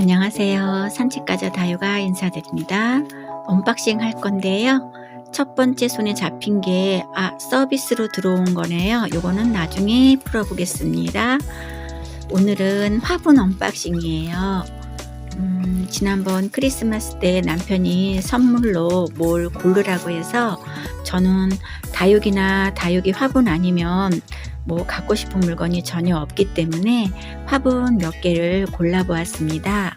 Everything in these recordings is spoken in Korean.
안녕하세요. 산책가자 다유가 인사드립니다. 언박싱 할 건데요. 첫 번째 손에 잡힌 게, 아, 서비스로 들어온 거네요. 요거는 나중에 풀어보겠습니다. 오늘은 화분 언박싱이에요. 음, 지난번 크리스마스 때 남편이 선물로 뭘 고르라고 해서 저는 다육이나 다육이 화분 아니면 뭐 갖고 싶은 물건이 전혀 없기 때문에 화분 몇 개를 골라보았습니다.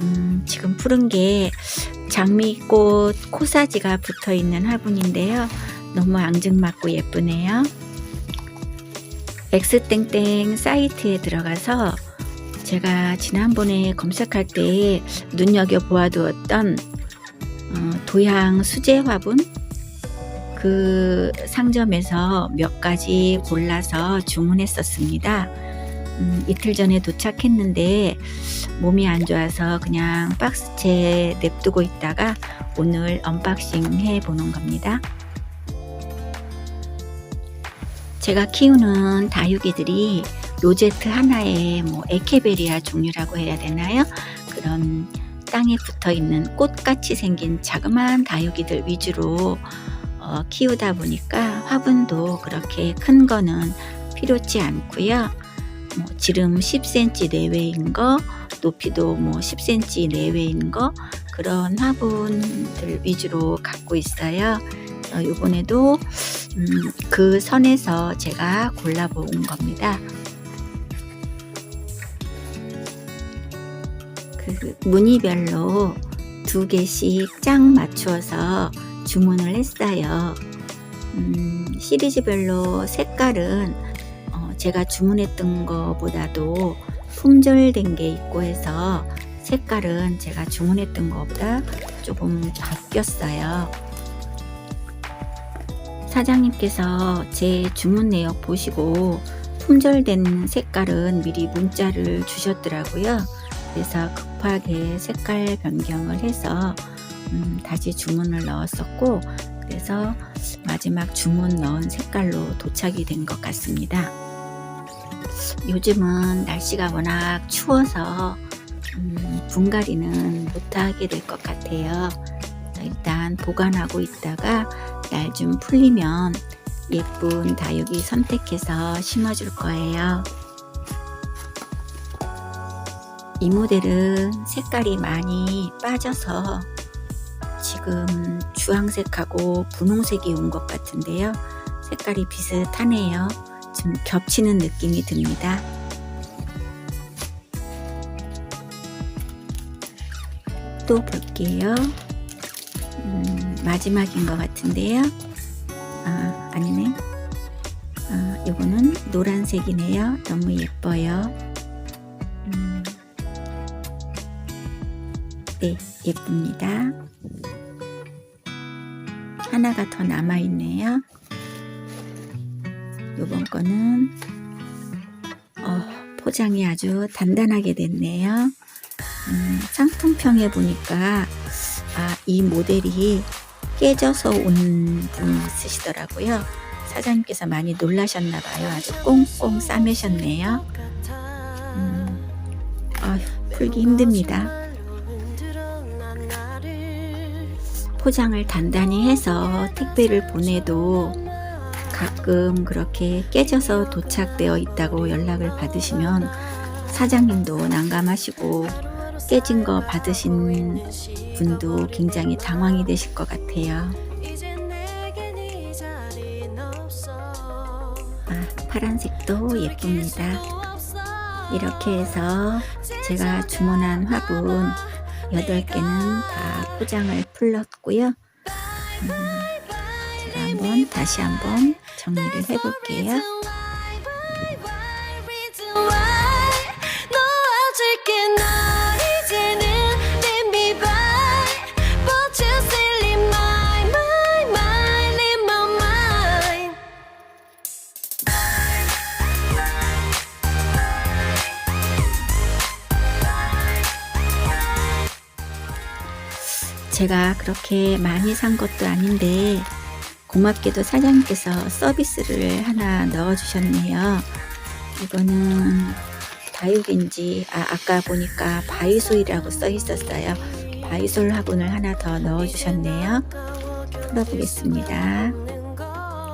음, 지금 푸른 게 장미꽃 코사지가 붙어 있는 화분인데요. 너무 앙증맞고 예쁘네요. 엑스땡땡 사이트에 들어가서 제가 지난번에 검색할 때 눈여겨 보아두었던 어, 도양 수제 화분 그 상점에서 몇 가지 골라서 주문했었습니다. 음, 이틀 전에 도착했는데 몸이 안 좋아서 그냥 박스채 냅두고 있다가 오늘 언박싱 해 보는 겁니다. 제가 키우는 다육이들이 로제트 하나에 뭐 에케베리아 종류라고 해야 되나요? 그런 땅에 붙어 있는 꽃같이 생긴 자그마한 다육이들 위주로 어, 키우다 보니까 화분도 그렇게 큰 거는 필요치 않고요. 뭐 지름 10cm 내외인 거, 높이도 뭐 10cm 내외인 거 그런 화분들 위주로 갖고 있어요. 어, 이번에도 음, 그 선에서 제가 골라본 겁니다. 그 무늬별로 두 개씩 짝 맞추어서 주문을 했어요. 음, 시리즈별로 색깔은 어, 제가 주문했던 것보다도 품절된 게 있고 해서 색깔은 제가 주문했던 것보다 조금 바뀌었어요. 사장님께서 제 주문 내역 보시고 품절된 색깔은 미리 문자를 주셨더라고요. 그래서 급하게 색깔 변경을 해서 음, 다시 주문을 넣었었고 그래서 마지막 주문 넣은 색깔로 도착이 된 것 같습니다. 요즘은 날씨가 워낙 추워서 음, 분갈이는 못하게 될 것 같아요. 일단 보관하고 있다가 날 좀 풀리면 예쁜 다육이 선택해서 심어줄 거예요. 이 모델은 색깔이 많이 빠져서 지금 주황색하고 분홍색이 온 것 같은데요. 색깔이 비슷하네요. 좀 겹치는 느낌이 듭니다. 또 볼게요. 음, 마지막인 것 같은데요. 아, 아니네. 아, 요거는 노란색이네요. 너무 예뻐요. 음, 네, 예쁩니다. 하나가 더 남아있네요. 요번 거는 어, 포장이 아주 단단하게 됐네요. 음, 상품평에 보니까 아, 이 모델이 깨져서 온 분이 있으시더라고요. 사장님께서 많이 놀라셨나 봐요. 아주 꽁꽁 싸매셨네요. 음, 아휴, 풀기 힘듭니다. 포장을 단단히 해서 택배를 보내도 가끔 그렇게 깨져서 도착되어 있다고 연락을 받으시면 사장님도 난감하시고 깨진 거 받으신 분도 굉장히 당황이 되실 것 같아요. 아, 파란색도 예쁩니다. 이렇게 해서 제가 주문한 화분 8개는 다 포장을 풀렀고요. 음, 제가 한번 다시 한번 정리를 해볼게요. 제가 그렇게 많이 산 것도 아닌데 고맙게도 사장님께서 서비스를 하나 넣어주셨네요. 이거는 다육인지 아, 아까 보니까 바이솔이라고 써 있었어요. 바이솔 화분을 하나 더 넣어주셨네요. 풀어보겠습니다.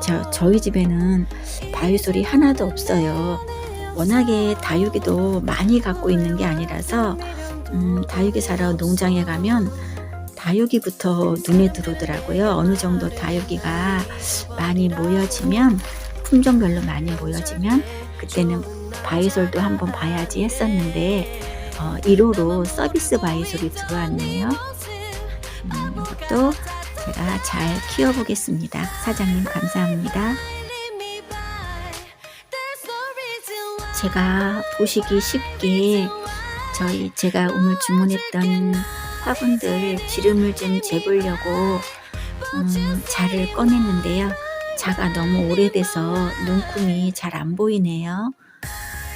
저, 저희 집에는 바이솔이 하나도 없어요. 워낙에 다육이도 많이 갖고 있는 게 아니라서 음, 다육이 사러 농장에 가면 다육이부터 눈에 들어오더라고요. 어느 정도 다육이가 많이 모여지면 품종별로 많이 모여지면 그때는 바이솔도 한번 봐야지 했었는데 어, 1호로 서비스 바이솔이 들어왔네요. 음, 이것도 제가 잘 키워보겠습니다. 사장님 감사합니다. 제가 보시기 쉽게 저희 제가 오늘 주문했던 화분들 지름을 좀 재보려고 음, 자를 꺼냈는데요. 자가 너무 오래돼서 눈금이 잘 안 보이네요.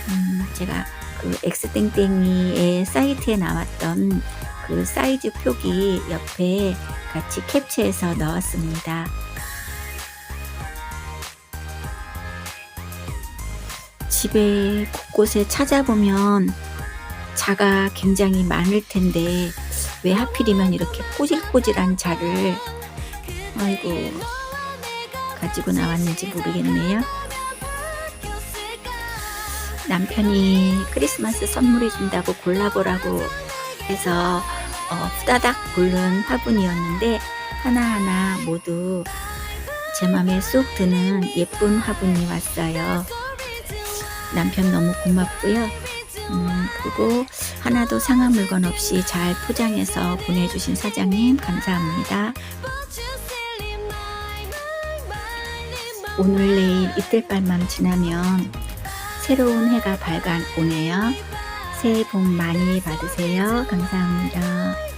음, 제가 그 엑스땡땡이의 사이트에 나왔던 그 사이즈 표기 옆에 같이 캡처해서 넣었습니다. 집에 곳곳에 찾아보면 자가 굉장히 많을 텐데 왜 하필이면 이렇게 꼬질꼬질한 자를 아이고 가지고 나왔는지 모르겠네요. 남편이 크리스마스 선물해 준다고 골라보라고 해서 어, 후다닥 고른 화분이었는데 하나하나 모두 제 맘에 쏙 드는 예쁜 화분이 왔어요. 남편 너무 고맙고요. 음, 그리고 하나도 상한 물건 없이 잘 포장해서 보내주신 사장님 감사합니다. 오늘 내일 이틀 밤만 지나면 새로운 해가 밝아 오네요. 새해 복 많이 받으세요. 감사합니다.